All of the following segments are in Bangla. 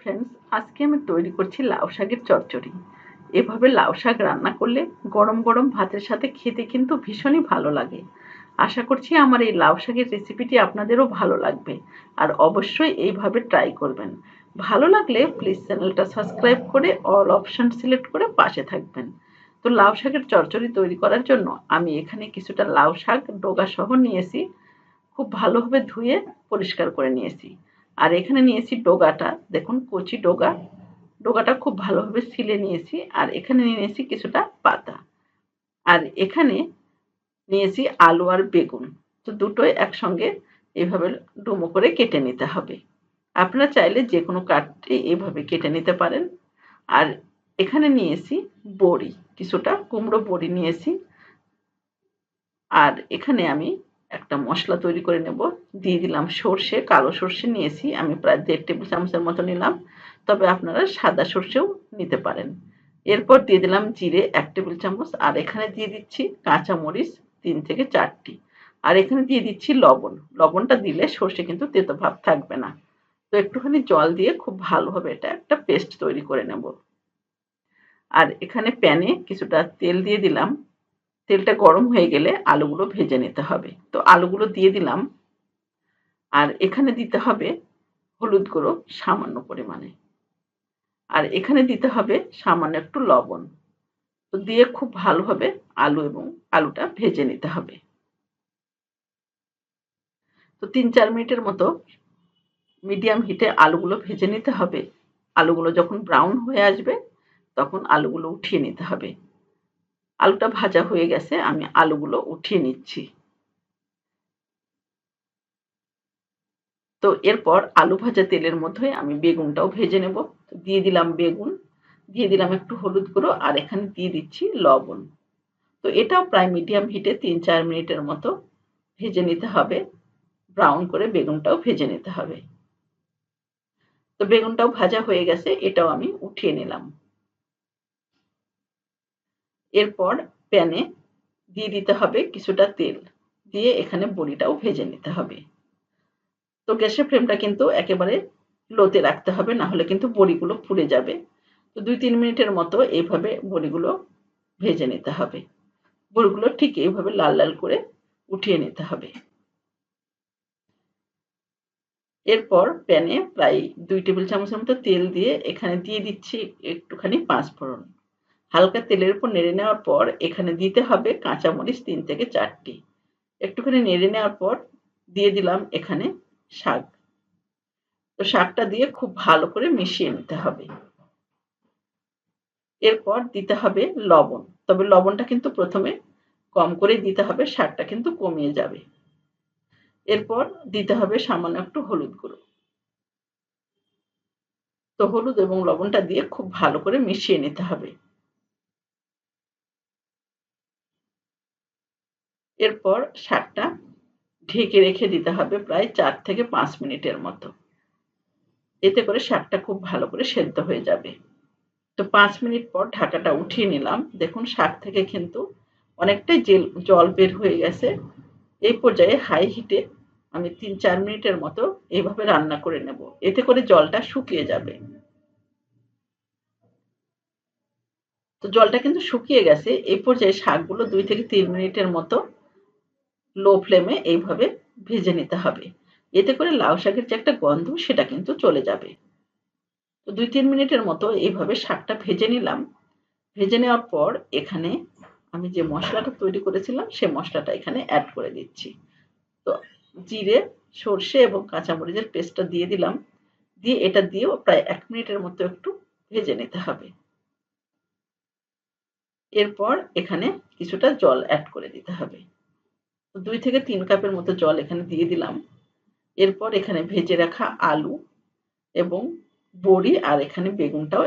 ফ্রেন্ডস আজকে আমি তৈরি করছি লাউ শাকের চচ্চড়ি। এভাবে লাউ শাক রান্না করলে গরম গরম ভাতের সাথে খেতে কিন্তু ভীষণই ভালো লাগে। আশা করছি আমার এই লাউ শাকের রেসিপিটি আপনাদেরও ভালো লাগবে, আর অবশ্যই এইভাবে ট্রাই করবেন। ভালো লাগলে প্লিজ চ্যানেলটা সাবস্ক্রাইব করে অল অপশন সিলেক্ট করে পাশে থাকবেন। তো লাউ শাকের চচ্চড়ি তৈরি করার জন্য আমি এখানে কিছুটা লাউ শাক ডোগা সহ নিয়েছি। খুব ভালোভাবে ধুয়ে পরিষ্কার করে নিয়েছি। আর এখানে নিয়েছি ডোগাটা। দেখুন, কচি ডোগা। ডোগাটা খুব ভালোভাবে সিলে নিয়েছি আর এখানে নিয়েছি কিছুটা পাতা। আর এখানে নিয়েছি আলু আর বেগুন। তো দুটোই একসঙ্গে এভাবে ডুমো করে কেটে নিতে হবে। আপনারা চাইলে যে কোনো কাঠে এভাবে কেটে নিতে পারেন। আর এখানে নিয়েছি বড়ি, কিছুটা কুমড়ো বড়ি নিয়েছি। আর এখানে আমি একটা মশলা তৈরি করে নেব। দিয়ে দিলাম সর্ষে, কালো সর্ষে নিয়েছি। আমি প্রায় দেড় টেবিল চামচের মতো নিলাম। তবে আপনারা সাদা সর্ষেও নিতে পারেন। এরপর দিয়ে দিলাম জিরে এক টেবিল চামচ। আর এখানে দিয়ে দিচ্ছি কাঁচা মরিচ তিন থেকে চারটি। আর এখানে দিয়ে দিচ্ছি লবণ। লবণটা দিলে সর্ষে কিন্তু তেতো ভাব থাকবে না। তো একটুখানি জল দিয়ে খুব ভালোভাবে এটা একটা পেস্ট তৈরি করে নেব। আর এখানে প্যানে কিছুটা তেল দিয়ে দিলাম। তেলটা গরম হয়ে গেলে আলুগুলো ভেজে নিতে হবে। তো আলুগুলো দিয়ে দিলাম। আর এখানে দিতে হবে হলুদ গুঁড়ো সামান্য পরিমাণে। আর এখানে দিতে হবে সামান্য একটু লবণ। তো দিয়ে খুব ভালোভাবে আলু এবং আলুটা ভেজে নিতে হবে। তো তিন চার মিনিটের মতো মিডিয়াম হিটে আলুগুলো ভেজে নিতে হবে। আলুগুলো যখন ব্রাউন হয়ে আসবে, তখন আলুগুলো উঠিয়ে নিতে হবে। আলুটা ভাজা হয়ে গেছে, আমি আলুগুলো উঠিয়ে নিচ্ছি। তো এরপর আলু ভাজা তেলের মধ্যে আমি বেগুনটাও ভেজে নেব। দিয়ে দিলাম বেগুন, দিয়ে দিলাম একটু হলুদ গুঁড়ো আর এখানে দিয়ে দিচ্ছি লবণ। তো এটাও প্রায় মিডিয়াম হিটে তিন চার মিনিটের মতো ভেজে নিতে হবে, ব্রাউন করে বেগুনটাও ভেজে নিতে হবে। তো বেগুনটাও ভাজা হয়ে গেছে, এটাও আমি উঠিয়ে নিলাম। এরপর প্যানে দিয়ে দিতে হবে কিছুটা তেল। দিয়ে এখানে বড়িটাও ভেজে নিতে হবে। তো গ্যাসের ফ্লেমটা কিন্তু একেবারে লোতে রাখতে হবে, না হলে কিন্তু বড়িগুলো পুড়ে যাবে। তো দুই তিন মিনিটের মতো এইভাবে বড়িগুলো ভেজে নিতে হবে। বড়িগুলো ঠিক এইভাবে লাল লাল করে উঠিয়ে নিতে হবে। এরপর প্যানে প্রায় দুই টেবিল চামচের মতো তেল দিয়ে এখানে দিয়ে দিচ্ছি একটুখানি পাঁচ ফোড়ন হালকা তেলের উপর নেড়ে নেওয়ার পর এখানে দিতে হবে কাঁচামরিচ তিন থেকে চারটি। একটুখানি নেড়ে নেওয়ার পর দিয়ে দিলাম এখানে শাক। তো শাকটা দিয়ে খুব ভালো করে মিশিয়ে নিতে হবে। এরপর দিতে হবে লবণ। তবে লবণটা কিন্তু প্রথমে কম করে দিতে হবে শাকটা কিন্তু কমিয়ে যাবে। এরপর দিতে হবে সামান্য একটু হলুদ গুঁড়ো। তো হলুদ এবং লবণটা দিয়ে খুব ভালো করে মিশিয়ে নিতে হবে। এরপর শাকটা ঢেকে রেখে দিতে হবে প্রায় চার থেকে পাঁচ মিনিটের মতো। এতে করে শাকটা খুব ভালো করে সেদ্ধ হয়ে যাবে। তো পাঁচ মিনিট পর ঢাকাটা উঠিয়ে নিলাম। দেখুন শাক থেকে কিন্তু অনেকটাই জেল, জল বের হয়ে গেছে। এই পর্যায়ে হাই হিটে আমি তিন চার মিনিটের মতো এইভাবে রান্না করে নেব। এতে করে জলটা শুকিয়ে যাবে। তো জলটা কিন্তু শুকিয়ে গেছে। এই পর্যায়ে শাকগুলো দুই থেকে তিন মিনিটের মতো লো ফ্লেমে এইভাবে ভেজে নিতে হবে। এতে করে লাউ শাকের যে একটা গন্ধ, সেটা কিন্তু চলে যাবে। তো দুই তিন মিনিটের মতো এইভাবে শাকটা ভেজে নিলাম। ভেজে নেওয়ার পর এখানে আমি যে মশলাটা তৈরি করেছিলাম, সে মশলাটা এখানে অ্যাড করে দিচ্ছি। তো জিরে, সর্ষে এবং কাঁচামরিচের পেস্টটা দিয়ে দিলাম। দিয়ে এটা দিয়েও প্রায় এক মিনিটের মতো একটু ভেজে নিতে হবে। এরপর এখানে কিছুটা জল অ্যাড করে দিতে হবে। দুই থেকে তিন কাপের মতো জল এখানে দিয়ে দিলাম। এরপর এখানে ভেজে রাখা আলু এবং বড়ি আর এখানে বেগুনটাও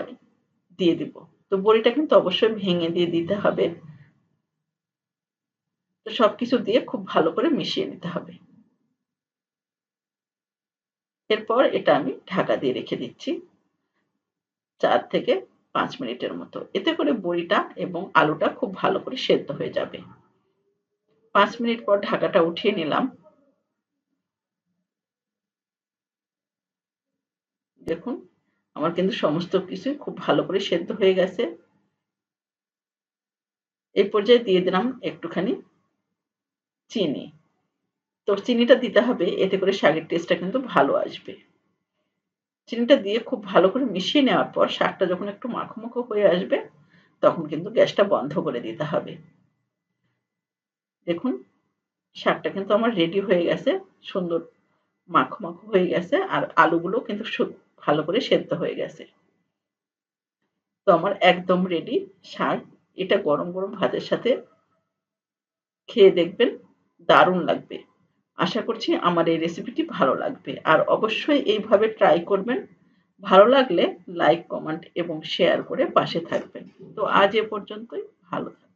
দিয়ে দিব। তো বড়িটা কিন্তু অবশ্যই ভেঙে দিয়ে দিতে হবে। তো সবকিছু দিয়ে খুব ভালো করে মিশিয়ে নিতে হবে। এরপর এটা আমি ঢাকা দিয়ে রেখে দিচ্ছি চার থেকে পাঁচ মিনিটের মতো। এতে করে বড়িটা এবং আলুটা খুব ভালো করে সেদ্ধ হয়ে যাবে। পাঁচ মিনিট পর ঢাকাটা উঠিয়ে নিলাম। দেখুন, আমার কিন্তু সমস্ত কিছু খুব ভালো করে সেদ্ধ হয়ে গেছে। এই পর্যায়ে দিয়ে দিলাম একটুখানি চিনি। তো চিনিটা দিতে হবে, এতে করে শাকের টেস্টটা কিন্তু ভালো আসবে। চিনিটা দিয়ে খুব ভালো করে মিশিয়ে নেওয়ার পর শাকটা যখন একটু মাখো হয়ে আসবে, তখন কিন্তু গ্যাসটা বন্ধ করে দিতে হবে। দেখুন, শাকটা কিন্তু আমার রেডি হয়ে গেছে, সুন্দর মাখো মাখো হয়ে গেছে, আর আলুগুলো কিন্তু ভালো করে সেদ্ধ হয়ে গেছে। তো আমার একদম রেডি শাক, এটা গরম গরম ভাতের সাথে খেয়ে দেখবেন দারুণ লাগবে। আশা করছি আমার এই রেসিপিটি ভালো লাগবে, আর অবশ্যই এইভাবে ট্রাই করবেন। ভালো লাগলে লাইক কমেন্ট এবং শেয়ার করে পাশে থাকবেন। তো আজ এ পর্যন্তই, ভালো থাকবেন।